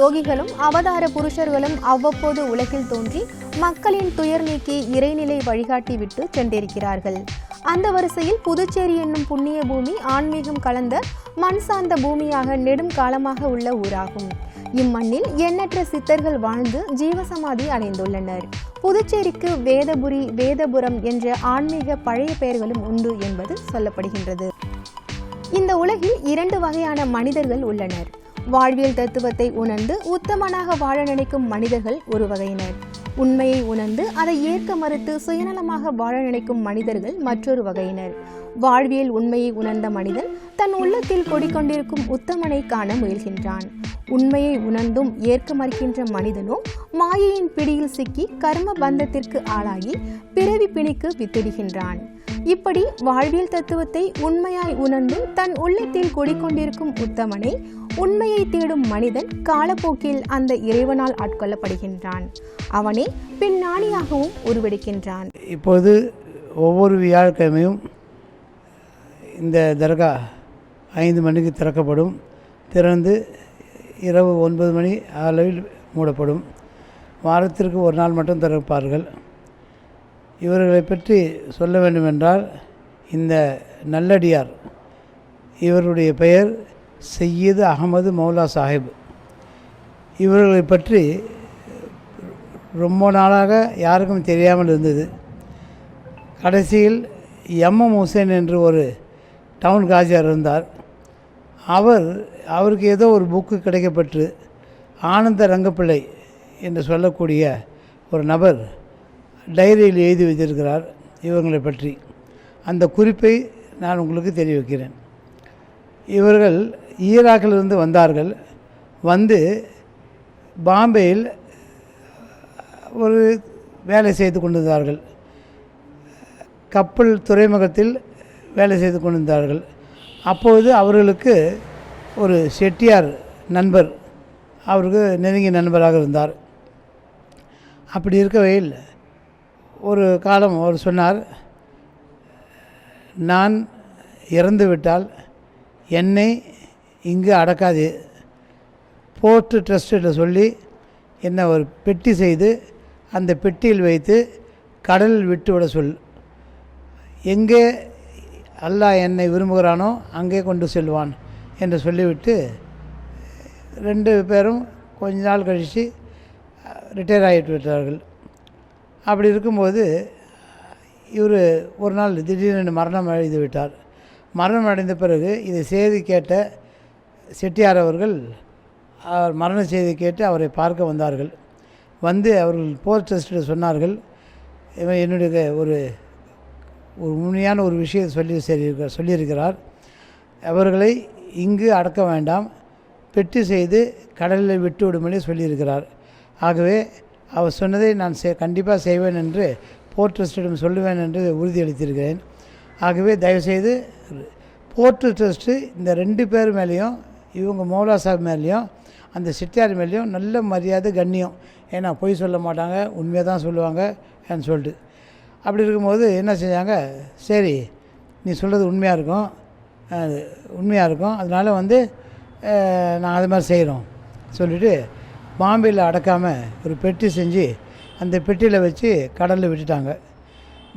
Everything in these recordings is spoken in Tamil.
யோகிகளும் அவதார புருஷர்களும் அவ்வப்போது உலகில் தோன்றி மக்களின் துயர் நீக்கி இறைநிலை வழிகாட்டி விட்டு சென்றிருக்கிறார்கள். அந்த வரிசையில் புதுச்சேரி என்னும் புண்ணிய பூமி ஆன்மீகம் கலந்த மண் சார்ந்த பூமியாக நெடும் காலமாக உள்ள ஊராகும். இம்மண்ணில் எண்ணற்ற சித்தர்கள் வாழ்ந்து ஜீவசமாதி அடைந்துள்ளனர். புதுச்சேரிக்கு வேதபுரி வேதபுரம் என்ற ஆன்மீக பழைய பெயர்களும் உண்டு என்பது சொல்லப்படுகின்றது. இந்த உலகில் இரண்டு வகையான மனிதர்கள் உள்ளனர். வாழ்வியல் தத்துவத்தை உணர்ந்து உத்தமனாக வாழ நினைக்கும் மனிதர்கள் ஒரு வகையினர். உண்மையை உணர்ந்து அதை ஏற்க மறுத்து சுயநலமாக வாழ நினைக்கும் மனிதர்கள் மற்றொரு வகையினர். வாழ்வியல் உண்மையை உணர்ந்த மனிதன் தன் உள்ளத்தில் கொடிக்கொண்டிருக்கும் உத்தமனை காண முயல்கின்றான். உண்மையை உணர்ந்தும் ஏற்க மறுக்கின்ற மனிதனோ மாயையின் பிடியில் சிக்கி கர்ம பந்தத்திற்கு ஆளாகி பிறவி பிணிக்கு வித்திடுகின்றான். இப்படி வாழ்வியல் தத்துவத்தை உண்மையாய் உணர்ந்து தன் உள்ளத்தில் கொடிக்கொண்டிருக்கும் உத்தமனை உண்மையை தேடும் மனிதன் காலப்போக்கில் அந்த இறைவனால் ஆட்கொள்ளப்படுகின்றான். அவனே பின் ஞானியாகவும் உருவெடுக்கின்றான். இப்போது ஒவ்வொரு வியாழக்கிழமையும் இந்த தர்கா ஐந்து மணிக்கு திறக்கப்படும். திறந்து இரவு ஒன்பது மணி அளவில் மூடப்படும். வாரத்திற்கு ஒரு நாள் மட்டும் திறப்பார்கள். இவர்களை பற்றி சொல்ல வேண்டுமென்றால் இந்த நல்லடியார் இவருடைய பெயர் சையீது அகமது மௌலா சாஹிப். இவர்களை பற்றி ரொம்ப நாளாக யாருக்கும் தெரியாமல் இருந்தது. கடைசியில் எம்எம் ஹுசேன் என்று ஒரு டவுன் காஜியார் இருந்தார். அவர் அவருக்கு ஏதோ ஒரு புக்கு கிடைக்கப்பட்டு ஆனந்த ரங்கப்பிள்ளை என்று சொல்லக்கூடிய ஒரு நபர் டைரியில் எழுதி வைத்திருக்கிறார் இவங்களை பற்றி. அந்த குறிப்பை நான் உங்களுக்கு தெரிவிக்கிறேன். இவர்கள் ஈராக்கிலிருந்து வந்தார்கள். வந்து பாம்பேயில் ஒரு வேலை செய்து கொண்டிருந்தார்கள். கப்பல் துறைமுகத்தில் வேலை செய்து கொண்டிருந்தார்கள். அப்பொழுது அவர்களுக்கு ஒரு செட்டியார் நண்பர் அவருக்கு நெருங்கிய நண்பராக இருந்தார். அப்படி இருக்கவையில் ஒரு காலம் அவர் சொன்னார் நான் இறந்துவிட்டால் என்னை இங்கே அடக்காது. போர்ட்டு ட்ரஸ்ட்டில் சொல்லி என்னை ஒரு பெட்டி செய்து அந்த பெட்டியில் வைத்து கடலில் விட்டு விட சொல். எங்கே அல்லாஹ் என்னை விரும்புகிறானோ அங்கே கொண்டு செல்வான் என்று சொல்லிவிட்டு ரெண்டு பேரும் கொஞ்ச நாள் கழித்து ரிட்டையர் ஆகிட்டு விட்டார்கள். அப்படி இருக்கும்போது இவர் ஒரு நாள் திடீரென்று மரணம் அடைந்து விட்டார். மரணம் அடைந்த பிறகு இதை செய்தி கேட்ட செட்டியார் அவர்கள் அவர் மரண செய்தி கேட்டு அவரை பார்க்க வந்தார்கள். வந்து அவர்கள் போர் ட்ரஸ்ட்டில் சொன்னார்கள். இவன் என்னுடைய ஒரு ஒரு உண்மையான ஒரு விஷயத்தை சொல்லி சொல்லியிருக்க சொல்லியிருக்கிறார். அவர்களை இங்கு அடக்க வேண்டாம். பெட்டி செய்து கடலில் விட்டு விடும்படி சொல்லியிருக்கிறார். ஆகவே அவர் சொன்னதை நான் செ கண்டிப்பாக செய்வேன் என்று போர்ட் சொல்லுவேன் என்று உறுதியளித்திருக்கிறேன். ஆகவே தயவுசெய்து போர்ட்டு ட்ரஸ்ட்டு இந்த ரெண்டு பேர் மேலேயும் இவங்க மௌலா சாஹிப் மேலேயும் அந்த செட்டியார் மேலேயும் நல்ல மரியாதை கண்ணியம். ஏன்னா பொய் சொல்ல மாட்டாங்க உண்மையாக தான் சொல்லுவாங்க ஏன்னு சொல்லிட்டு. அப்படி இருக்கும்போது என்ன செஞ்சாங்க? சரி நீ சொல்கிறது உண்மையாக இருக்கும். உண்மையாக இருக்கும். அதனால் வந்து நான் அது மாதிரி செய்கிறோம் சொல்லிவிட்டு பாம்பேயில் அடக்காமல் ஒரு பெட்டி செஞ்சு அந்த பெட்டியில் வச்சு கடலில் விட்டுட்டாங்க.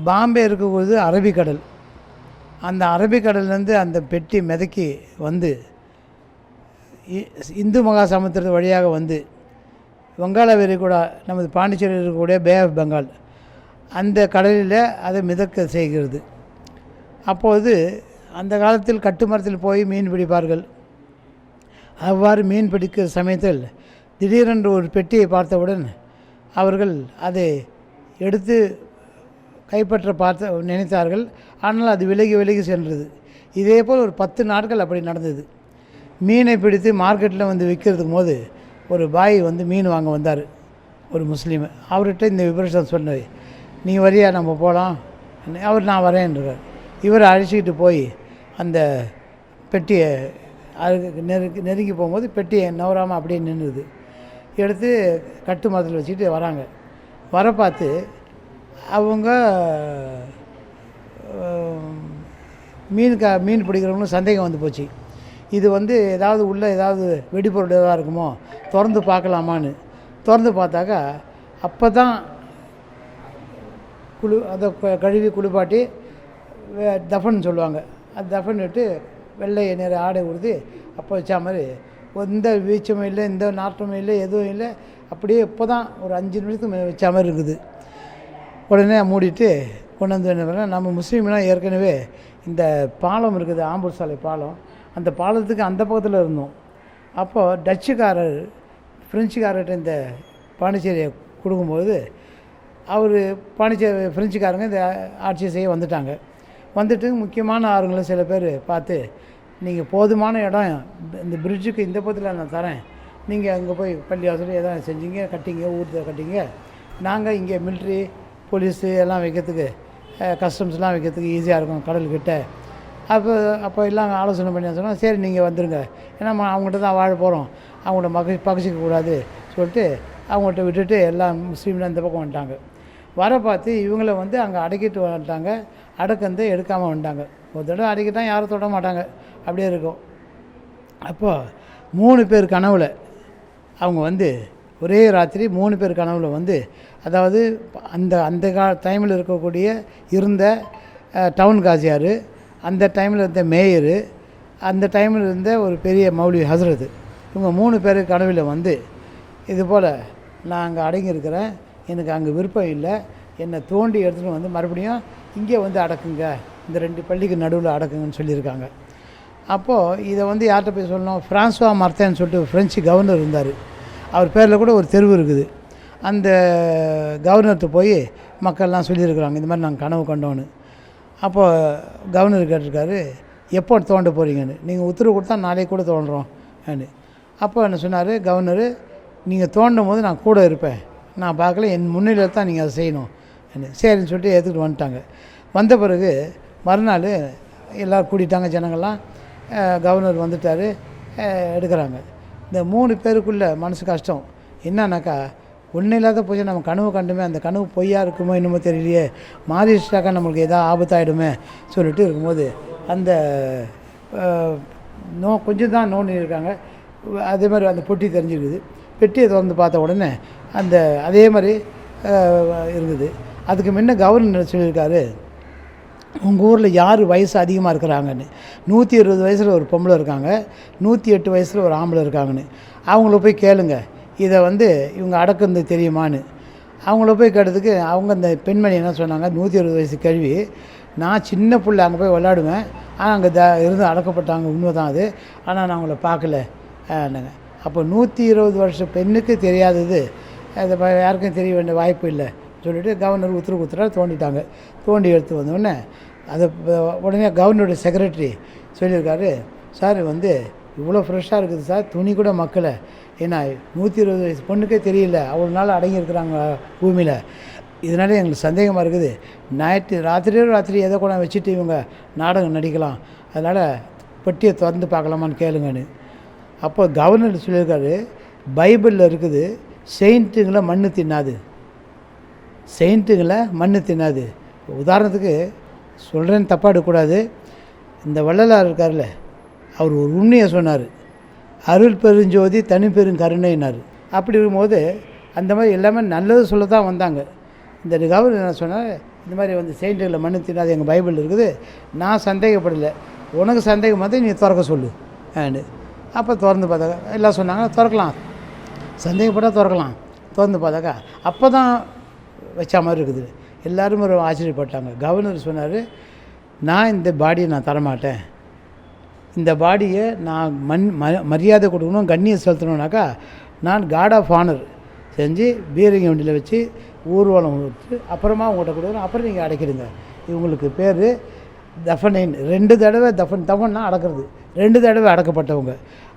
பாம்பே இருக்கும்போது அரபிக்கடல். அந்த அரபிக்கடல்லேருந்து அந்த பெட்டி மிதக்கி வந்து இந்து மகா சமுத்திரத்து வழியாக வந்து வங்காள விரிகுடா நமது பாண்டிச்சேரியில் இருக்கக்கூடிய பே ஆஃப் பெங்கால் அந்த கடலில் அதை மிதக்க செய்கிறது. அப்போது அந்த காலத்தில் கட்டுமரத்தில் போய் மீன் பிடிப்பார்கள். அவ்வாறு மீன் பிடிக்கிற சமயத்தில் திடீரென்று ஒரு பெட்டியை பார்த்தவுடன் அவர்கள் அதை எடுத்து கைப்பற்ற பார்த்த நினைத்தார்கள். ஆனால் அது விலகி விலகி சென்றது. இதேபோல் ஒரு பத்து நாட்கள் அப்படி நடந்தது. மீனை பிடித்து மார்க்கெட்டில் வந்து விற்கிறதுக்கு போது ஒரு பாய் வந்து மீன் வாங்க வந்தார் ஒரு முஸ்லீம். அவர்கிட்ட இந்த விபரீதம் சொன்னது நீ வரியா நம்ம போகலாம் அவர் நான் வரேன்றார். இவரை அழைச்சிக்கிட்டு போய் அந்த பெட்டியை அதுக்கு நெருங்கி நெருங்கி போகும்போது பெட்டியை நவராமல் அப்படியே நின்றுது. எடுத்து கட்டு மரத்தில் வச்சுக்கிட்டு வராங்க. வர பார்த்து அவங்க மீன் க மீன் பிடிக்கிறவங்களும் சந்தேகம் வந்து போச்சு. இது வந்து ஏதாவது உள்ள ஏதாவது வெடிபொருள் எதாவது இருக்குமோ திறந்து பார்க்கலாமான்னு. திறந்து பார்த்தாக்கா அப்போ தான் குளு அதை க- கழுவி குளிப்பாட்டி தஃபன் சொல்லுவாங்க. அது தஃபன் விட்டு வெள்ளை நிற ஆடை உடுத்தி அப்போ வச்சா மாதிரி எந்த வீச்சமும் இல்லை எந்த நாற்றமும் இல்லை எதுவும் இல்லை. அப்படியே இப்போ தான் ஒரு அஞ்சு நிமிஷத்துக்கு மே வச்சா மாதிரி இருக்குது. உடனே மூடிட்டு கொண்டு வந்து என்ன பண்ணால் நம்ம முஸ்லீம்லாம் ஏற்கனவே இந்த பாலம் இருக்குது ஆம்பூர் சாலை பாலம். அந்த பாலத்துக்கு அந்த பக்கத்தில் இருந்தோம். அப்போது டச்சுக்காரர் ஃப்ரெஞ்சுக்காரர்கிட்ட இந்த பாண்டிச்சேரியை கொடுக்கும்போது அவர் பாண்டிச்சேரி ஃப்ரெஞ்சுக்காரங்க இந்த ஆட்சி செய்ய வந்துட்டாங்க. வந்துட்டு முக்கியமான ஆளுங்களை சில பேர் பார்த்து நீங்கள் போதுமான இடம் இந்த பிரிட்ஜுக்கு இந்த பக்கத்தில் நான் தரேன். நீங்கள் அங்கே போய் பள்ளிவாசல் எதாவது செஞ்சீங்க கட்டிங்க ஊர் கட்டிங்க. நாங்கள் இங்கே மிலிட்ரி போலீஸு எல்லாம் வைக்கிறதுக்கு கஸ்டம்ஸ்லாம் வைக்கிறதுக்கு ஈஸியாக இருக்கும் கடல்கிட்ட அப்போ அப்போ எல்லாம் ஆலோசனை பண்ணி சொன்னால் சரி நீங்கள் வந்துடுங்க ஏன்னா அவங்ககிட்ட தான் வாழ போகிறோம் அவங்கள மக பகிச்சிக்கக்கூடாது சொல்லிட்டு அவங்கள்ட்ட விட்டுட்டு எல்லாம் முஸ்லீம்லாம் இந்த பக்கம் வந்துட்டாங்க. வர பார்த்து இவங்கள வந்து அங்கே அடக்கிட்டு வந்துட்டாங்க. அடக்கந்து எடுக்காமல் வந்துட்டாங்க. ஒரு தடவை அடக்கிட்டால் யாரும் தொட மாட்டாங்க. அப்படியே இருக்கும். அப்போது மூணு பேர் கனவில் அவங்க வந்து ஒரே ராத்திரி மூணு பேர் கனவில் வந்து அதாவது அந்த அந்த கா டைமில் இருக்கக்கூடிய இருந்த டவுன் காசியார் அந்த டைமில் இருந்த மேயரு அந்த டைமில் இருந்த ஒரு பெரிய மௌலி ஹசரத். இவங்க மூணு பேர் கனவில் வந்து இது போல் நான் அங்கே அடங்கியிருக்கிறேன். எனக்கு அங்கே விருப்பம் இல்லை. என்னை தோண்டி எடுத்துகிட்டு வந்து மறுபடியும் இங்கே வந்து அடக்குங்க. இந்த ரெண்டு பள்ளிக்கு நடுவில் அடக்குங்கன்னு சொல்லியிருக்காங்க. அப்போது இதை வந்து யார்கிட்ட போய் சொல்லணும்? ஃப்ரான்ஸ்வா மர்த்தேன்னு சொல்லிட்டு ஃப்ரெஞ்சு கவர்னர் இருந்தார். அவர் பேரில் கூட ஒரு தெருவு இருக்குது. அந்த கவர்னர்கிட்ட போய் மக்கள்லாம் சொல்லியிருக்கிறாங்க இந்த மாதிரி நாங்கள் கனவு கண்டோன்னு அப்போ கவர்னர் கேட்டிருக்காரு எப்போ தோண்ட போகிறீங்கன்னு நீங்கள் உத்தரவு கொடுத்தா நாளைக்கு கூட தோண்டுறோம் அப்படின்னு. அப்போ என்ன சொன்னார் கவர்னரு நீங்கள் தோண்டும் போது நான் கூட இருப்பேன். நான் பார்க்கல என் முன்னிலையில் தான் நீங்கள் அதை செய்யணும். அப்படின்னு. சரின்னு சொல்லிட்டு எடுத்துகிட்டு வந்துட்டாங்க. வந்த பிறகு மறுநாள் எல்லோரும் கூட்டிட்டாங்க ஜனங்கள்லாம். கவர்னர் வந்துட்டார் எடுக்கிறாங்க. இந்த மூணு பேருக்குள்ளே மனசு கஷ்டம். என்னன்னாக்கா ஒன்றும் இல்லாத போச்சு நம்ம கனவு கண்டுமே அந்த கனவு பொய்யா இருக்குமோ என்னமோ தெரியலையே. மாறிடுச்சிட்டாக்கா நம்மளுக்கு எதாவது ஆபத்தாயிடுமே சொல்லிட்டு இருக்கும்போது அந்த நோ கொஞ்சம் தான் நோண்டி இருக்காங்க. அதே மாதிரி அந்த பொட்டி தெரிஞ்சிருக்குது. பெட்டியை திறந்து பார்த்த உடனே அந்த அதே மாதிரி இருந்தது. அதுக்கு முன்ன கவர்னர் சொல்லியிருக்காரு? உங்கள் ஊரில் யார் வயசு அதிகமாக இருக்கிறாங்கன்னு. நூற்றி இருபது வயசில் ஒரு பொம்பளை இருக்காங்க. நூற்றி எட்டு வயசில் ஒரு ஆம்பளை இருக்காங்கன்னு. அவங்கள போய் கேளுங்கள் இதை வந்து இவங்க அடக்குந்து தெரியுமான்னு. அவங்கள போய் கேட்டதுக்கு அவங்க அந்த பெண்மணி என்ன சொன்னாங்க நூற்றி இருபது வயசு கேள்வி நான் சின்ன பிள்ளை அங்கே போய் விளாடுவேன் ஆனால் அங்கே த இருந்து அடக்கப்பட்டாங்க. உண்மை தான் அது. ஆனால் நான் அவங்கள பார்க்கல. அப்போ நூற்றி இருபது வருஷம் பெண்ணுக்கு தெரியாதது. அது யாருக்கும் தெரிய வேண்டிய வாய்ப்பு இல்லை. சொல்லிட்டு கவர்னர் உத்தரவு கொடுத்துட்டா தோண்டிட்டாங்க. தோண்டி எடுத்து வந்தோடனே அதை உடனே கவர்னருடைய செக்ரட்டரி சொல்லியிருக்காரு சார் வந்து இவ்வளோ ஃப்ரெஷ்ஷாக இருக்குது சார். துணி கூட மக்களை ஏன்னா நூற்றி இருபது வயசு பொண்ணுக்கே தெரியல. அவ்வளோ நாள் அடங்கியிருக்கிறாங்க பூமியில். இதனால எங்களுக்கு சந்தேகமாக இருக்குது. ஞாயிற்று ராத்திரியோ ராத்திரி எதை கூட வச்சுட்டு இவங்க நாடகம் நடிக்கலாம். அதனால் பெட்டியை திறந்து பார்க்கலாமான்னு கேளுங்கன்னு. அப்போ கவர்னர் சொல்லியிருக்காரு பைபிளில் இருக்குது செயின்ட்டுங்களை மண்ணு தின்னாது. செயின்ட்டுங்களை மண்ணு தின்னாது. உதாரணத்துக்கு சொல்கிறேன்னு தப்பாக இந்த வள்ளலார் இருக்கார்ல அவர் ஒரு உண்மையை சொன்னார். அருள் பெருஞ்சோதி தனி பெருங்கருணைனார் அப்படி இருக்கும்போது அந்த மாதிரி எல்லாமே நல்லது சொல்ல தான் வந்தாங்க. இந்த கவர் என்ன சொன்னார் இந்த மாதிரி வந்து செயின்ட்டுகளை மண்ணு அது எங்கள் பைபிள் இருக்குது. நான் சந்தேகப்படலை. உனக்கு சந்தேகம் வந்து நீ திறக்க சொல்லு ஆண்டு. அப்போ திறந்து பார்த்தாக்கா எல்லாம் சொன்னாங்க திறக்கலாம். சந்தேகப்பட்டால் திறக்கலாம். திறந்து பார்த்தாக்கா அப்போ தான் வச்ச மாதிரி இருக்குது. எல்லாரும் ஒரு ஆச்சரியப்பட்டாங்க. கவர்னர் சொன்னார் நான் இந்த பாடியை நான் தரமாட்டேன். இந்த பாடியை நான் மண் ம மரியாதை கொடுக்கணும் கண்ணியம் செலுத்தணும்னாக்கா நான் காட் ஆஃப் ஆனர் செஞ்சு பீரங்கி வண்டியில் வச்சு ஊர்வலம் விட்டு அப்புறமா உங்கள்கிட்ட கொடுக்குறோம் அப்புறம் நீங்கள் அடைக்கிடுங்க இவங்களுக்கு பேர் தஃபனைன். ரெண்டு தடவை தஃபன் தஃபன்னா அடக்கிறது. ரெண்டு தடவை அடக்கப்பட்டவங்க.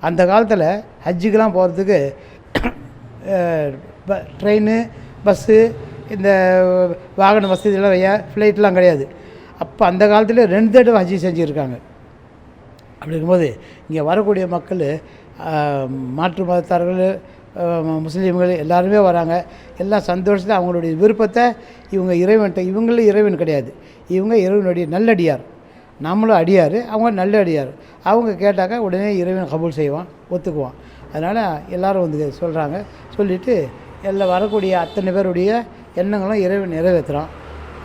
அந்த காலத்தில் ஹஜ்ஜுக்கெலாம் போகிறதுக்கு ட்ரெயின் பஸ்ஸு இந்த வாகன வசதியெல்லாம் வையா ஃப்ளைட்லாம் கிடையாது. அப்போ அந்த காலத்தில் ரெண்டு தடவை ஹஜ்ஜி செஞ்சுருக்காங்க. அப்படி இருக்கும்போது இங்கே வரக்கூடிய மக்கள் மாற்று மதத்தார்கள் முஸ்லீம்கள் எல்லாருமே வராங்க. எல்லாம் சந்தோஷத்தில் அவங்களுடைய விருப்பத்தை இவங்க இறைவன்கிட்ட இவங்களும் இறைவன் கிடையாது. இவங்க இறைவனுடைய நல்லடியார். நம்மளும் அடியார் அவங்க நல்ல அடியார். அவங்க கேட்டாக்கா உடனே இறைவன் கபூல் செய்வான் ஒத்துக்குவான். அதனால் எல்லோரும் வந்து சொல்கிறாங்க சொல்லிவிட்டு எல்லாம் வரக்கூடிய அத்தனை பேருடைய எண்ணங்களும் இறைவன் நிறைவேற்றுறான்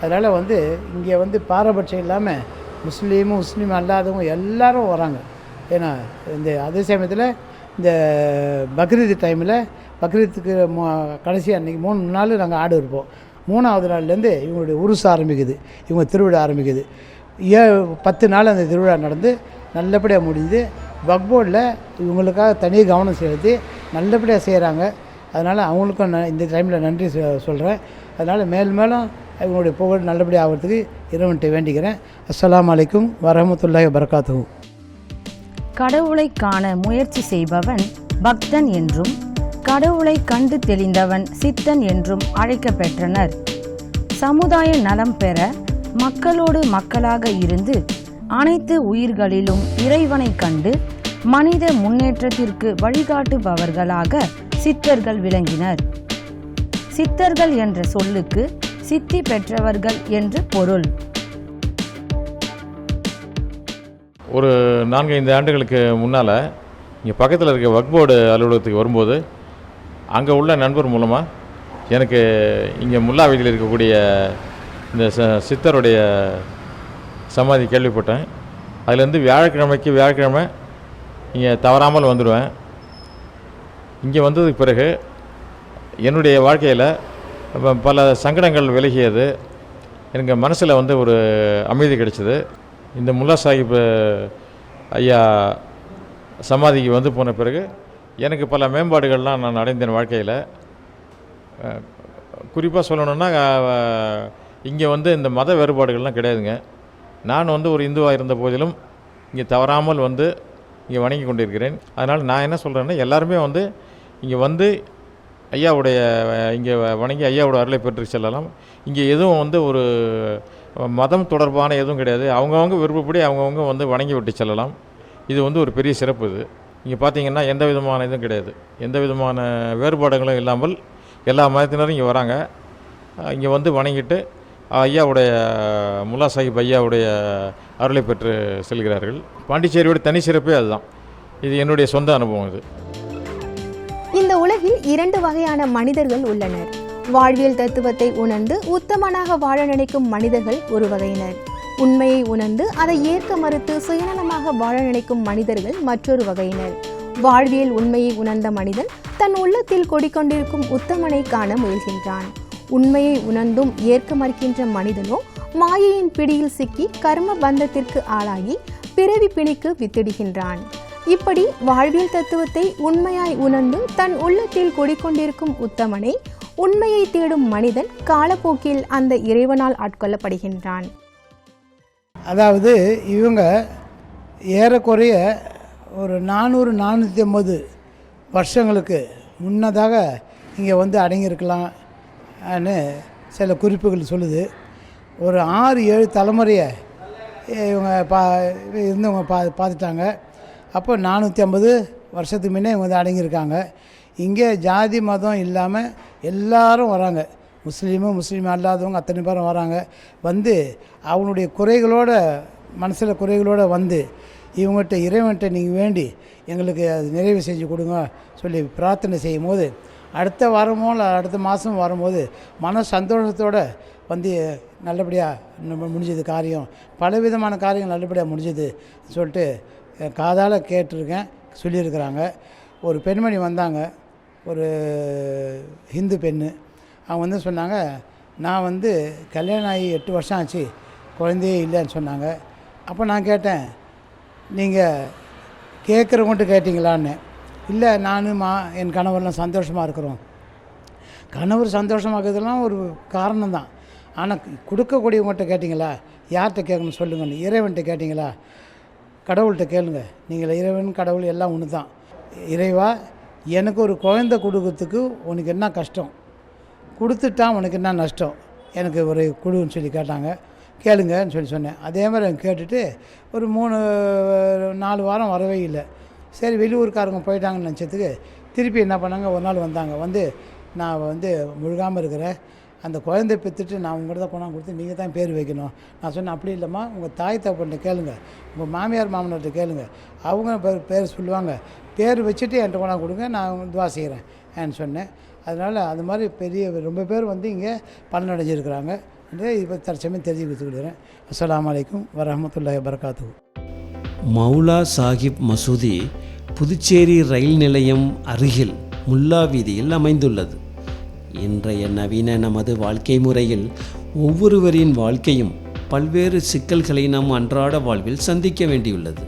அதனால் வந்து இங்கே வந்து பாரபட்சம் இல்லாமல் முஸ்லீமும் முஸ்லீம் அல்லாதவங்க எல்லாரும் வராங்க. ஏன்னா இந்த அதே சமயத்தில் இந்த பக்ரீத் டைமில் பக்ரீத்துக்கு மோ கடைசி அன்றைக்கி மூணு நாள் நாங்கள் ஆடு இருப்போம். மூணாவது நாள்லேருந்து இவங்களுடைய உருசு ஆரம்பிக்குது. இவங்க திருவிழா ஆரம்பிக்குது. ஏ பத்து நாள் அந்த திருவிழா நடந்து நல்லபடியாக முடிஞ்சு பக்போர்டில் இவங்களுக்காக தனி கவனம் செலுத்தி நல்லபடியாக செய்கிறாங்க அதனால் அவங்களுக்கும் நான் இந்த டைமில் நன்றி சொல்கிறேன் அதனால் மேலும் மேலும் இவங்களுடைய புகழ் நல்லபடியாக ஆகிறதுக்கு இறைவன்கிட்ட வேண்டிக்கிறேன். அஸ்லாம் அலைக்கும் வரமத்துல்லாஹி வரகாத்துஹு கடவுளை காண முயற்சி செய்பவன் பக்தன் என்றும் கடவுளை கண்டு தெளிந்தவன் சித்தன் என்றும் அழைக்கப்பெற்றனர். சமுதாய நலம் பெற மக்களோடு மக்களாக இருந்து அனைத்து உயிர்களிலும் இறைவனை கண்டு மனித முன்னேற்றத்திற்கு வழிகாட்டுபவர்களாக சித்தர்கள் விளங்கினர். சித்தர்கள் என்ற சொல்லுக்கு சித்தி பெற்றவர்கள் என்று பொருள். ஒரு நான்கு ஐந்து ஆண்டுகளுக்கு முன்னால் இங்கே பக்கத்தில் இருக்க வக் போர்டு அலுவலகத்துக்கு வரும்போது அங்கே உள்ள நண்பர் மூலமாக எனக்கு இங்கே முல்லா வீதியில் இருக்கக்கூடிய இந்த ச சித்தருடைய சமாதி கேள்விப்பட்டேன். அதுலேருந்து வியாழக்கிழமைக்கு வியாழக்கிழமை இங்கே தவறாமல் வந்துடுவேன். இங்கே வந்ததுக்கு பிறகு என்னுடைய வாழ்க்கையில் பல சங்கடங்கள் விலகியது. எனக்கு மனசில் வந்து ஒரு அமைதி கிடைச்சிது. இந்த முல்லா சாஹிப் ஐயா சமாதிக்கு வந்து போன பிறகு எனக்கு பல மேம்பாடுகள்லாம் நான் அடைந்தேன் வாழ்க்கையில். குறிப்பாக சொல்லணுன்னா இங்கே வந்து இந்த மத வேறுபாடுகள்லாம் கிடையாதுங்க. நான் வந்து ஒரு இந்துவாக இருந்த போதிலும் இங்கே தவறாமல் வந்து இங்கே வணங்கி கொண்டிருக்கிறேன். அதனால் நான் என்ன சொல்கிறேன்னா எல்லாருமே வந்து இங்கே வந்து ஐயாவுடைய இங்கே வணங்கி ஐயாவோட அருளை பெற்று செல்லலாம். இங்கே எதுவும் வந்து ஒரு மதம் தொடர்பான எதுவும் கிடையாது. அவங்கவுங்க விருப்பப்படி அவங்கவுங்க வந்து வணங்கி விட்டு செல்லலாம். இது வந்து ஒரு பெரிய சிறப்பு இது. இங்கே பார்த்தீங்கன்னா எந்த விதமான இதுவும் கிடையாது. எந்த விதமான வேறுபாடுகளும் இல்லாமல் எல்லா மதத்தினரும் இங்கே வராங்க. இங்கே வந்து வணங்கிட்டு ஐயாவுடைய முல்லா சாஹிப் ஐயாவுடைய அருளை பெற்று செல்கிறார்கள். பாண்டிச்சேரியோட தனி சிறப்பே அதுதான். இது என்னுடைய சொந்த அனுபவம் இது. இந்த உலகில் இரண்டு வகையான மனிதர்கள் உள்ளனர். வாழ்வியல் தத்துவத்தை உணர்ந்து உத்தமனாக வாழ நினைக்கும் மனிதர்கள் ஒரு வகையினர். உண்மையை உணர்ந்து அதை ஏற்க மறுத்து சுயநலமாக வாழ நினைக்கும் மனிதர்கள் மற்றொரு வகையினர். வாழ்வியல் உண்மையை உணர்ந்த மனிதன் தன் உள்ளத்தில் கொடிக்கொண்டிருக்கும் உத்தமனை காண முயல்கின்றான். உண்மையை உணர்ந்தும் ஏற்க மறுக்கின்ற மனிதனோ மாயையின் பிடியில் சிக்கி கர்ம பந்தத்திற்கு ஆளாகி பிறவி பிணிக்கு வித்திடுகின்றான். இப்படி வாழ்வியல் தத்துவத்தை உண்மையாய் உணர்ந்து தன் உள்ளத்தில் குடிக்கொண்டிருக்கும் உத்தமனை உண்மையை தேடும் மனிதன் காலப்போக்கில் அந்த இறைவனால் ஆட்கொள்ளப்படுகின்றான். அதாவது இவங்க ஏறக்குறைய ஒரு நானூறு நானூற்றி ஐம்பது வருஷங்களுக்கு முன்னதாக இங்கே வந்து அடங்கியிருக்கலாம்னு சில குறிப்புகள் சொல்லுது. ஒரு ஆறு ஏழு தலைமுறையை இவங்க பா இருந்தவங்க பா பார்த்துட்டாங்க. அப்போ நானூற்றி ஐம்பது வருஷத்துக்கு முன்னே இவங்க வந்து அடங்கியிருக்காங்க. இங்கே ஜாதி மதம் இல்லாமல் எல்லாரும் வராங்க. முஸ்லீமும் முஸ்லீம் அல்லாதவங்க அத்தனை பேரும் வராங்க. வந்து அவங்களுடைய குறைகளோட மனசில் குறைகளோடு வந்து இவங்ககிட்ட இறைவன்கிட்ட நீங்கள் வேண்டி எங்களுக்கு அது நிறைவு செஞ்சு கொடுங்க சொல்லி பிரார்த்தனை செய்யும் போது அடுத்த வாரமோ இல்லை அடுத்த மாதம் வரும்போது மன சந்தோஷத்தோடு வந்து நல்லபடியாக முடிஞ்சது காரியம் பலவிதமான காரியங்கள் நல்லபடியாக முடிஞ்சது சொல்லிட்டு காதால் கேட்டிருக்கேன் சொல்லியிருக்கிறாங்க. ஒரு பெண்மணி வந்தாங்க ஒரு ஹிந்து பெண்ணு. அவங்க வந்து சொன்னாங்க நான் வந்து கல்யாணம் ஆகி எட்டு வருஷம் ஆச்சு குழந்தையே இல்லைன்னு சொன்னாங்க. அப்போ நான் கேட்டேன் நீங்கள் கேட்குறவங்கள்ட்ட கேட்டிங்களான்னு? இல்லை நானும் மா என் கணவர்லாம் சந்தோஷமாக இருக்கிறோம். கணவர் சந்தோஷமாக்குறதுலாம் ஒரு காரணம் தான். ஆனால் கொடுக்கக்கூடியவங்கள்ட்ட கேட்டிங்களா? யார்கிட்ட கேட்கணும் சொல்லுங்கன்னு. இறைவன்கிட்ட கேட்டிங்களா? கடவுள்கிட்ட கேளுங்க. நீங்கள் இறைவன் கடவுள் எல்லாம் ஒன்று தான். இறைவா எனக்கு ஒரு குழந்த கொடுக்கறதுக்கு உனக்கு என்ன கஷ்டம்? கொடுத்துட்டா உனக்கு என்ன நஷ்டம்? எனக்கு ஒரு குழுன்னு சொல்லி கேட்டாங்க. கேளுங்கன்னு சொல்லி சொன்னேன். அதே மாதிரி கேட்டுட்டு ஒரு மூணு நாலு வாரம் வரவே இல்லை. சரி வெளியூருக்காரங்க போயிட்டாங்கன்னு நினச்சதுக்கு திருப்பி என்ன பண்ணாங்க? ஒரு நாள் வந்தாங்க. வந்து நான் வந்து முழுகாமல் இருக்கிறேன். அந்த குழந்தை பெற்றுட்டு நான் உங்கள்கிட்ட தான் கொண்டாந்து கொடுத்து நீங்கள் தான் பேர் வைக்கணும். நான் சொன்னேன் அப்படி இல்லைம்மா உங்கள் தாய் தப்பன்ட்ட கேளுங்க. உங்கள் மாமியார் மாமனார்கிட்ட கேளுங்க. அவங்க பேர் பேர் சொல்லுவாங்க. பேர் வச்சுட்டு என்கிட்ட கொண்டாந்து கொடுங்க நான் துவா செய்கிறேன் ஏன்னு சொன்னேன். அதனால் அது மாதிரி பெரிய ரொம்ப பேர் வந்து இங்கே பலனடைஞ்சிருக்கிறாங்க. இதை இப்போ தற்சமயம் தெரிஞ்சு கொடுத்துக்கிடுறேன் அஸ்லாம் வலைக்கும் வரஹமத்துல்லாஹி வரகாத்து மௌலா சாஹிப் மசூதி புதுச்சேரி ரயில் நிலையம் அருகில் முல்லா வீதியில் அமைந்துள்ளது. இன்றைய நவீன நமது வாழ்க்கை முறையில் ஒவ்வொருவரின் வாழ்க்கையும் பல்வேறு சிக்கல்களை நாம் அன்றாட வாழ்வில் சந்திக்க வேண்டியுள்ளது.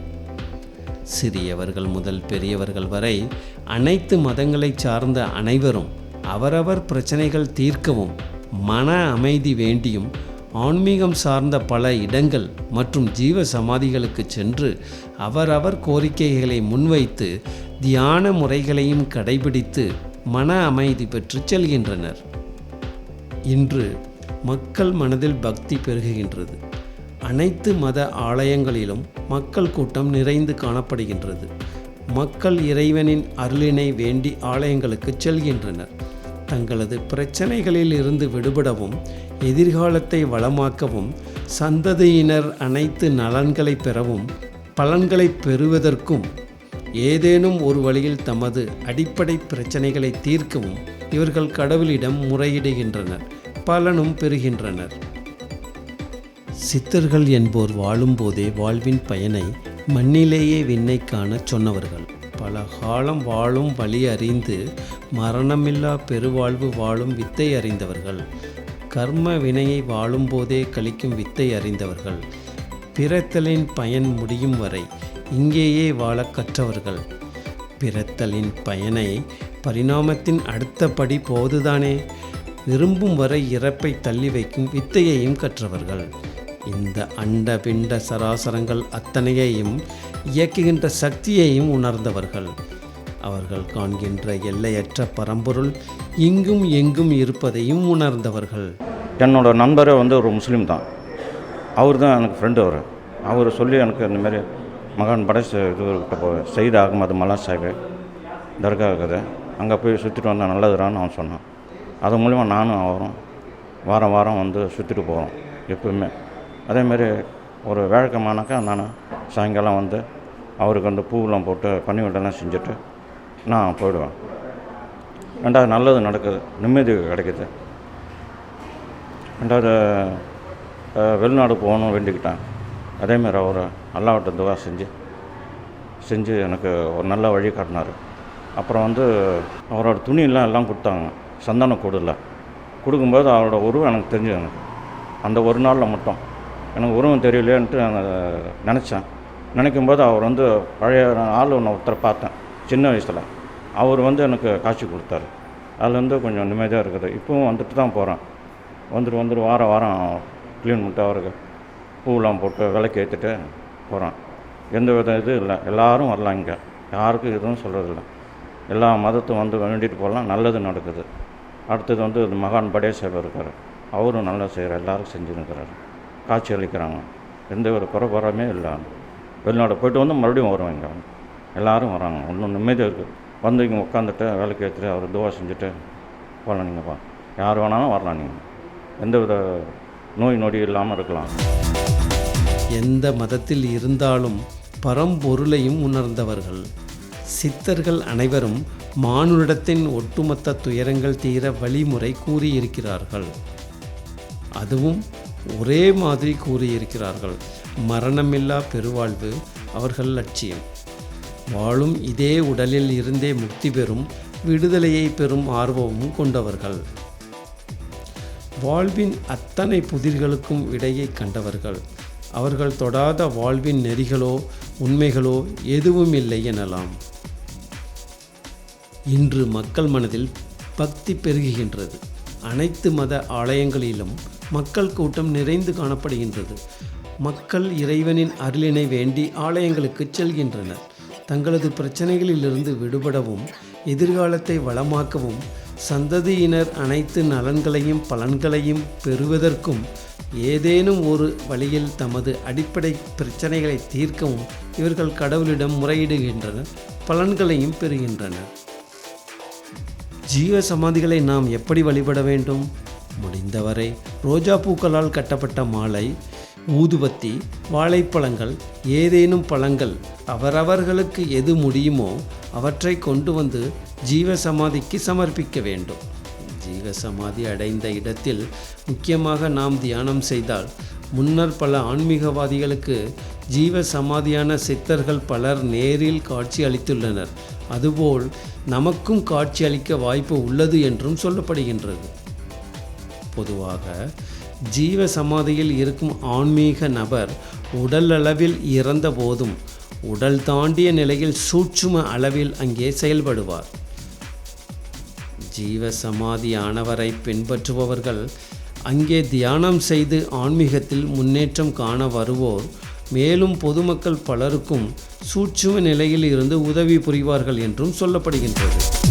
சிறியவர்கள் முதல் பெரியவர்கள் வரை அனைத்து மதங்களை சார்ந்த அனைவரும் அவரவர் பிரச்சனைகள் தீர்க்கவும் மன அமைதி வேண்டியும் ஆன்மீகம் சார்ந்த பல இடங்கள் மற்றும் ஜீவ சமாதிகளுக்கு சென்று அவரவர் கோரிக்கைகளை முன்வைத்து தியான முறைகளையும் கடைபிடித்து மன அமைதி பெற்று செல்கின்றனர். இன்று மக்கள் மனதில் பக்தி பெருகுகின்றது. அனைத்து மத ஆலயங்களிலும் மக்கள் கூட்டம் நிறைந்து காணப்படுகின்றது. மக்கள் இறைவனின் அருளினை வேண்டி ஆலயங்களுக்கு செல்கின்றனர். தங்களது பிரச்சனைகளில் இருந்து விடுபடவும் எதிர்காலத்தை வளமாக்கவும் சந்ததியினர் அனைத்து நலன்களை பெறவும் பலன்களை பெறுவதற்கும் ஏதேனும் ஒரு வழியில் தமது அடிப்படை பிரச்சனைகளை தீர்க்கவும் இவர்கள் கடவுளிடம் முறையிடுகின்றனர் பலனும் பெறுகின்றனர். சித்தர்கள் என்போர் வாழும்போதே வாழ்வின் பயனை மண்ணிலேயே விண்ணை காணச் சொன்னவர்கள். பல காலம் வாழும் வழி அறிந்து மரணமில்லா பெருவாழ்வு வாழும் வித்தை அறிந்தவர்கள். கர்ம வினையை வாழும்போதே கழிக்கும் வித்தை அறிந்தவர்கள். பிறத்தலின் பயன் முடியும் வரை இங்கேயே வாழக் கற்றவர்கள். பிறத்தலின் பயனை பரிணாமத்தின் அடுத்த படி போதுதானே. விரும்பும் வரை இறப்பை தள்ளி வைக்கும் வித்தையையும் கற்றவர்கள். இந்த அண்ட பிண்ட சராசரங்கள் அத்தனையையும் இயக்குகின்ற சக்தியையும் உணர்ந்தவர்கள். அவர்கள் காண்கின்ற எல்லையற்ற பரம்பொருள் இங்கும் எங்கும் இருப்பதையும் உணர்ந்தவர்கள். என்னோட நண்பரே வந்து ஒரு முஸ்லீம் தான். அவர் தான் எனக்கு ஃப்ரெண்டு அவர். அவர் சொல்லி எனக்கு இந்த மாதிரி மகான் படை இதுகிட்ட போ சயீத் அகமது மலா சாஹிப் தர்கா இருக்குது அங்கே போய் சுற்றிட்டு வந்தால் நல்லதுடான்னு அவன் சொன்னான். அது மூலிமா நானும் அவரும் வாரம் வாரம் வந்து சுற்றிட்டு போகிறோம் எப்பவுமே. அதேமாரி ஒரு வேழக்கமானாக்கா நான் சாயங்காலம் வந்து அவருக்கு வந்து பூவெலாம் போட்டு பன்னிவட்டெல்லாம் செஞ்சுட்டு நான் போயிடுவேன். ரெண்டாவது நல்லது நடக்குது நிம்மதி கிடைக்குது. ரெண்டாவது வெளிநாடு போகணும் வேண்டிக்கிட்டேன். அதேமாரி அவர் அல்லாவிட்ட துவா செஞ்சு செஞ்சு எனக்கு ஒரு நல்ல வழி காட்டினார். அப்புறம் வந்து அவரோட துணியெல்லாம் எல்லாம் கொடுத்தாங்க. சந்தன கூடுல. கொடுக்கும்போது அவரோட உருவம் எனக்கு தெரிஞ்சது எனக்கு. அந்த ஒரு நாளில் மட்டும். எனக்கு உருவம் தெரியலையேன்ட்டு நான் நினச்சேன். நினைக்கும் போது அவர் வந்து பழைய ஆள் ஒன்று ஒருத்தரை பார்த்தேன். சின்ன வயசில். அவர் வந்து எனக்கு காட்சி கொடுத்தாரு. அதுலேருந்து கொஞ்சம் நிம்மதியாக இருக்குது. இப்போவும் வந்துட்டு தான் போகிறேன் வந்துட்டு வந்துட்டு வாரம் வாரம் க்ளீன் பண்ணிட்டு அவருக்கு பூவெலாம் போட்டு விளக்கு ஏற்றிட்டு போகிறான் எந்த வித இது இல்லை. எல்லோரும் வரலாம் இங்கே. யாருக்கும் எதுவும் சொல்கிறதில்ல எல்லா மதத்தும் வந்து வேண்டிட்டு போகலாம். நல்லது நடக்குது. அடுத்தது வந்து மகான் படேசேவர் இருக்கார். அவரும் நல்லா செய்கிறார் எல்லாரும் செஞ்சுருக்கிறாரு காட்சி அளிக்கிறாங்க. எந்த ஒரு குறைபாடுமே இல்லை. வெளிநாடு போயிட்டு வந்து மறுபடியும் வருவாங்க இங்கே. வராங்க. ஒன்றும் நிம்மதியாக இருக்குது வந்து இங்கே உட்காந்துட்டு வேலைக்கு ஏற்றிட்டு அவர் துவா செஞ்சுட்டு போகலாம் நீங்கள்ப்பா யார் வேணாலும் வரலாம் நீங்கள் எந்த வித நோய் நொடி இல்லாமல் இருக்கலாம். எந்த மதத்தில் இருந்தாலும் பரம்பொருளையும் உணர்ந்தவர்கள். சித்தர்கள் அனைவரும் மானுடத்தின் ஒட்டுமொத்த துயரங்கள் தீர வழிமுறை கூறியிருக்கிறார்கள். அதுவும் ஒரே மாதிரி கூறியிருக்கிறார்கள். மரணமில்லா பெருவாழ்வு அவர்கள் லட்சியம். வாழும் இதே உடலில் இருந்தே முக்தி பெறும் விடுதலையை பெறும் ஆர்வமும் கொண்டவர்கள். வாழ்வின் அத்தனை புதிர்களுக்கும் இடையை கண்டவர்கள். அவர்கள் தொடாத வாழ்வின் நெறிகளோ உண்மைகளோ எதுவும் இல்லை எனலாம். இன்று மக்கள் மனதில் பக்தி பெருகுகின்றது. அனைத்து மத ஆலயங்களிலும் மக்கள் கூட்டம் நிறைந்து காணப்படுகின்றது. மக்கள் இறைவனின் அருளினை வேண்டி ஆலயங்களுக்கு செல்கின்றனர். தங்களது பிரச்சனைகளிலிருந்து விடுபடவும் எதிர்காலத்தை வளமாக்கவும் சந்ததியினர் அனைத்து நலன்களையும் பலன்களையும் பெறுவதற்கும் ஏதேனும் ஒரு வழியில் தமது அடிப்படை பிரச்சனைகளை தீர்க்கவும் இவர்கள் கடவுளிடம் முறையிடுகின்றனர் பலன்களையும் பெறுகின்றனர். ஜீவ சமாதிகளை நாம் எப்படி வழிபட வேண்டும்? முடிந்தவரை ரோஜா பூக்களால் கட்டப்பட்ட மாலை ஊதுபத்தி வாழைப்பழங்கள் ஏதேனும் பழங்கள் அவரவர்களுக்கு எது முடியுமோ அவற்றை கொண்டு வந்து ஜீவ சமாதிக்கு சமர்ப்பிக்க வேண்டும். ஜீவ சமாதி அடைந்த இடத்தில் முக்கியமாக நாம் தியானம் செய்தால் முன்னர் பல ஆன்மீகவாதிகளுக்கு ஜீவ சமாதியான சித்தர்கள் பலர் நேரில் காட்சி அளித்துள்ளனர். அதுபோல் நமக்கும் காட்சி அளிக்க வாய்ப்பு உள்ளது என்றும் சொல்லப்படுகின்றது. பொதுவாக ஜீவ சமாதியில் இருக்கும் ஆன்மீக நபர் உடல் அளவில் இறந்த போதும் உடல் தாண்டிய நிலையில் சூட்சும அளவில் அங்கே செயல்படுவார். ஜீவ சமாதியானவரை பின்பற்றுபவர்கள் அங்கே தியானம் செய்து ஆன்மீகத்தில் முன்னேற்றம் காண வருவோர் மேலும் பொதுமக்கள் பலருக்கும் சூட்சும நிலையில் இருந்து உதவி புரிவார்கள் என்றும் சொல்லப்படுகின்றது.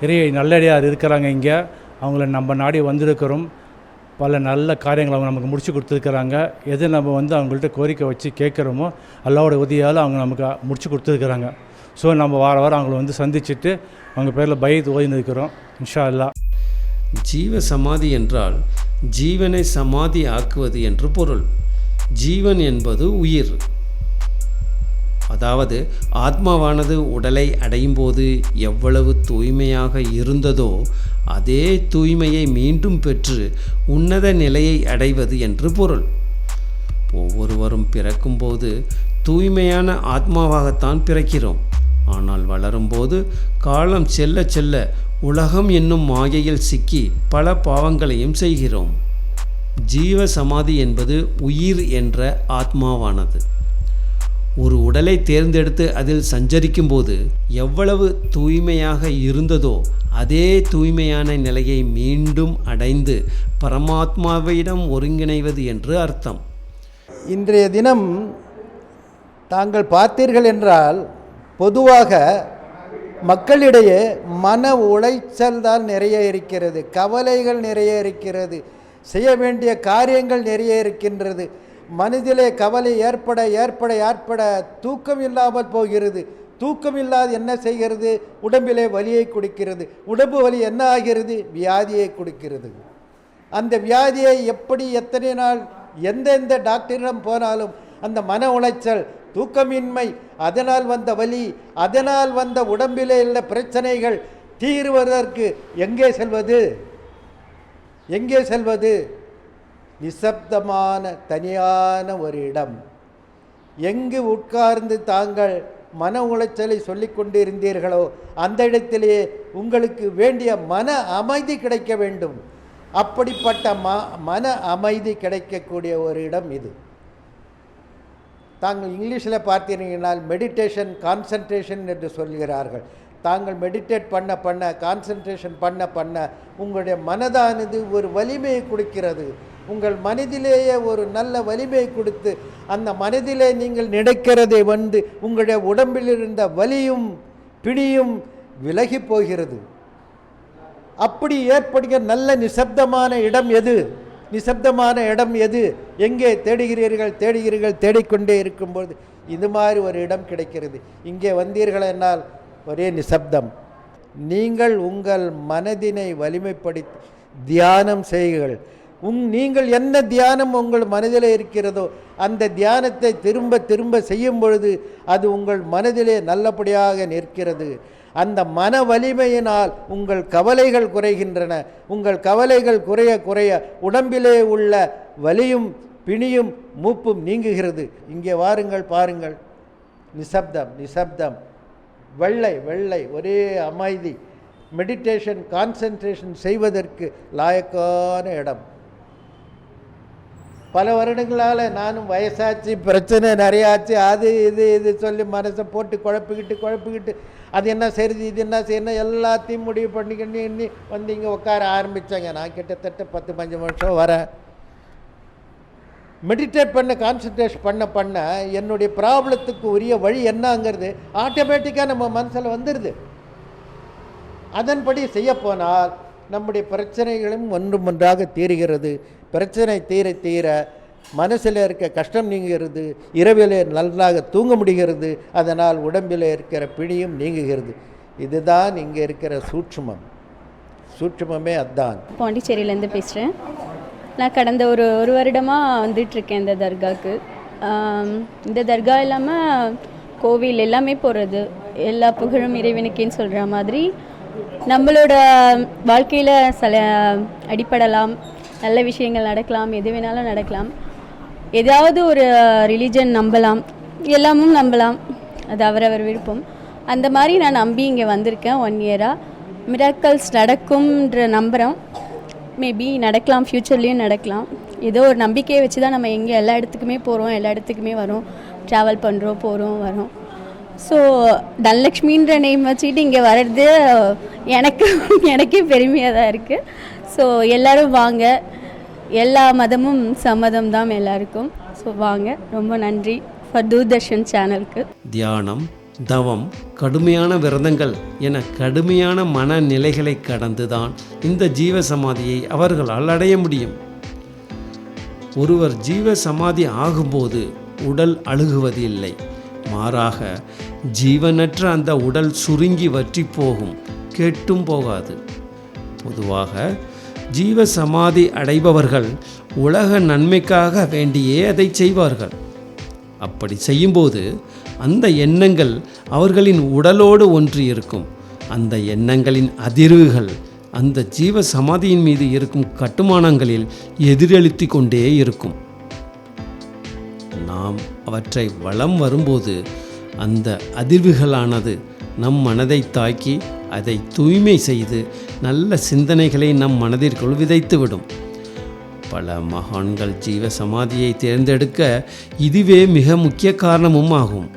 பெரிய நல்லடியார் இருக்கிறாங்க இங்கே. அவங்கள நம்ம நாடி வந்திருக்கிறோம். பல நல்ல காரியங்களை அவங்க நமக்கு முடிச்சு கொடுத்துருக்குறாங்க. எது நம்ம வந்து அவங்கள்ட்ட கோரிக்கை வச்சு கேட்குறோமோ அல்லாவோட உதவியால் அவங்க நமக்கு முடிச்சு கொடுத்துருக்குறாங்க. ஸோ நம்ம வார வாரம் அவங்கள வந்து சந்திச்சுட்டு அவங்க பேரில் பயத்து ஓய்ந்து இருக்கிறோம். இன்ஷா அல்லாஹ் ஜீவ சமாதி என்றால் ஜீவனை சமாதி ஆக்குவது என்று பொருள். ஜீவன் என்பது உயிர். அதாவது ஆத்மாவானது உடலை அடையும் போது எவ்வளவு தூய்மையாக இருந்ததோ அதே தூய்மையை மீண்டும் பெற்று உன்னத நிலையை அடைவது என்று பொருள். ஒவ்வொருவரும் பிறக்கும்போது தூய்மையான ஆத்மாவாகத்தான் பிறக்கிறோம். ஆனால் வளரும்போது காலம் செல்ல செல்ல உலகம் என்னும் மாயையில் சிக்கி பல பாவங்களையும் செய்கிறோம். ஜீவ சமாதி என்பது உயிர் என்ற ஆத்மாவானது. ஒரு உடலை தேர்ந்தெடுத்து அதில் சஞ்சரிக்கும்போது எவ்வளவு தூய்மையாக இருந்ததோ அதே தூய்மையான நிலையை மீண்டும் அடைந்து பரமாத்மாவிடம் ஒருங்கிணைவது என்று அர்த்தம். இன்றைய தினம் தாங்கள் பார்த்தீர்கள் என்றால் பொதுவாக மக்களிடையே மன உளைச்சல் தான் நிறைய இருக்கிறது கவலைகள் நிறைய இருக்கிறது செய்ய வேண்டிய காரியங்கள் நிறைய இருக்கின்றது. மனதிலே கவலை ஏற்பட ஏற்பட ஏற்பட தூக்கம் இல்லாமல் போகிறது. தூக்கம் இல்லாது என்ன செய்கிறது? உடம்பிலே வலியை கொடுக்கிறது. உடம்பு வலி என்ன ஆகிறது? வியாதியை கொடுக்கிறது. அந்த வியாதியை எப்படி எத்தனை நாள் எந்தெந்த டாக்டரிடம் போனாலும் அந்த மன உளைச்சல் தூக்கமின்மை அதனால் வந்த வலி அதனால் வந்த உடம்பிலே உள்ள பிரச்சனைகள் தீர்வதற்கு எங்கே செல்வது? எங்கே செல்வது? நிசப்தமான தனியான ஒரு இடம் எங்கு உட்கார்ந்து தாங்கள் மன உளைச்சலை சொல்லிக் கொண்டிருந்தீர்களோ அந்த இடத்திலேயே உங்களுக்கு வேண்டிய மன அமைதி கிடைக்க வேண்டும். அப்படிப்பட்ட ம மன அமைதி கிடைக்கக்கூடிய ஒரு இடம் இது. தாங்கள் இங்கிலீஷில் பார்த்தீர்களால் மெடிடேஷன் கான்சன்ட்ரேஷன் என்று சொல்கிறார்கள். தாங்கள் மெடிடேட் பண்ண பண்ண கான்சன்ட்ரேஷன் பண்ண பண்ண உங்களுடைய மனதானது ஒரு வலிமையை கொடுக்கிறது. உங்கள் மனதிலேயே ஒரு நல்ல வலிமை கொடுத்து அந்த மனதிலே நீங்கள் நினைக்கிறதை வந்து உங்களுடைய உடம்பில் இருந்த வலியும் பிடியும் விலகி போகிறது. அப்படி ஏற்படுகிற நல்ல நிசப்தமான இடம் எது? நிசப்தமான இடம் எது? எங்கே தேடுகிறீர்கள்? தேடுகிறீர்கள் தேடிக்கொண்டே இருக்கும்போது இது மாதிரி ஒரு இடம் கிடைக்கிறது. இங்கே வந்தீர்கள் என்னால் ஒரே நிசப்தம். நீங்கள் உங்கள் மனதினை வலிமைப்படுத்தி தியானம் செய்யுங்கள். உங் நீங்கள் என்ன தியானம் உங்கள் மனதில் இருக்கிறதோ அந்த தியானத்தை திரும்ப திரும்ப செய்யும் பொழுது அது உங்கள் மனதிலே நல்லபடியாக நிற்கிறது. அந்த மன வலிமையினால் உங்கள் கவலைகள் குறைகின்றன. உங்கள் கவலைகள் குறைய குறைய உடம்பிலே உள்ள வலியும் பிணியும் மூப்பும் நீங்குகிறது. இங்கே வாருங்கள் பாருங்கள். நிசப்தம் நிசப்தம். வெள்ளை வெள்ளை ஒரே அமைதி. மெடிடேஷன் கான்சன்ட்ரேஷன் செய்வதற்கு லாயக்கான இடம். பல வருடங்களால் நானும் வயசாச்சு பிரச்சனை நிறையாச்சு அது இது இது சொல்லி மனசை போட்டு குழப்பிக்கிட்டு குழப்பிக்கிட்டு அது என்ன செய்யுது இது என்ன செய்யணும் எல்லாத்தையும் முடிவு பண்ணிக்கிட்டு எண்ணி வந்து இங்கே உட்கார ஆரம்பித்தாங்க நான் கிட்டத்தட்ட பத்து பஞ்சு வருஷம் வரேன். மெடிடேட் பண்ண கான்சன்ட்ரேஷன் பண்ண பண்ண என்னுடைய ப்ராப்ளத்துக்கு உரிய வழி என்னங்கிறது ஆட்டோமேட்டிக்காக நம்ம மனசில் வந்துடுது அதன்படி செய்யப்போனால் நம்முடைய பிரச்சனைகளும் ஒன்றும் ஒன்றாக தீர்கிறது. பிரச்சனை தீர தீர மனசில் இருக்க கஷ்டம் நீங்குகிறது இரவிலே நன்றாக தூங்க முடிகிறது அதனால் உடம்பில் இருக்கிற பிணியும் நீங்குகிறது. இதுதான் இங்கே இருக்கிற சூட்சுமம். சூட்சுமமே அதான் பாண்டிச்சேரியிலேருந்து பேசுகிறேன். நான் கடந்த ஒரு ஒரு வருடமாக வந்துட்டுருக்கேன் இந்த தர்காவுக்கு. இந்த தர்கா இல்லாமல் கோவில் எல்லாமே போகிறது. எல்லா புகழும் இறைவனுக்கேன்னு சொல்கிற மாதிரி நம்மளோட வாழ்க்கையில் சில அடிப்படலாம். நல்ல விஷயங்கள் நடக்கலாம் எது வேணாலும் நடக்கலாம். ஏதாவது ஒரு ரிலீஜன் நம்பலாம் எல்லாமும் நம்பலாம். அது அவரவர் விருப்பம். அந்த மாதிரி நான் நம்பி இங்கே வந்திருக்கேன் ஒன் இயராக மிராக்கல்ஸ் நடக்கும்ன்ற நம்புகிறோம் மேபி நடக்கலாம் ஃப்யூச்சர்லேயும் நடக்கலாம். ஏதோ ஒரு நம்பிக்கையை வச்சு தான் நம்ம எங்கே எல்லா இடத்துக்குமே போகிறோம் எல்லா இடத்துக்குமே வரோம். ட்ராவல் பண்ணுறோம் போகிறோம் வரோம். ஸோ தனலக்ஷ்மின்ற நேம் வச்சுக்கிட்டு இங்கே வர்றது எனக்கு எனக்கே பெருமையாக தான் இருக்குது ஸோ எல்லோரும் வாங்க. எல்லா மதமும் சம்மதம் தான் எல்லாருக்கும். ஸோ வாங்க. ரொம்ப நன்றி ஃபார் தூர்தர்ஷன் சேனலுக்கு தியானம் தவம் கடுமையான விரதங்கள் என கடுமையான மனநிலைகளை கடந்துதான் இந்த ஜீவ சமாதியை அவர்களால் அடைய முடியும். ஒருவர் ஜீவ சமாதி ஆகும்போது உடல் அழுகுவது இல்லை மாறாக ஜீவனற்ற அந்த உடல் சுருங்கி வற்றி போகும். கெட்டும் போகாது. பொதுவாக ஜீவ சமாதி அடைபவர்கள் உலக நன்மைக்காக வேண்டியே அதை செய்வார்கள். அப்படி செய்யும்போது அந்த எண்ணங்கள் அவர்களின் உடலோடு ஒன்றி இருக்கும். அந்த எண்ணங்களின் அதிர்வுகள் அந்த ஜீவ சமாதியின் மீது இருக்கும் கட்டுமானங்களில் எதிரொலித்து கொண்டே இருக்கும். நாம் அவற்றை வளம் வரும்போது அந்த அதிர்வுகளானது நம் மனதை தாக்கி அதை தூய்மை செய்து நல்ல சிந்தனைகளை நம் மனதிற்குள் விதைத்துவிடும். பல மகான்கள் ஜீவ சமாதியை தேர்ந்தெடுக்க இதுவே மிக முக்கிய காரணமும் ஆகும்.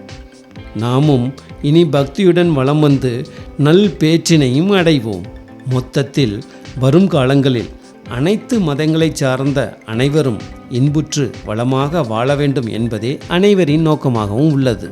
நாமும் இனி பக்தியுடன் வளம் வந்து நல் பேச்சினையும் அடைவோம். மொத்தத்தில் வரும் காலங்களில் அனைத்து மதங்களைச் சார்ந்த அனைவரும் இன்புற்று வளமாக வாழ வேண்டும் என்பதே அனைவரின் நோக்கமாகவும் உள்ளது.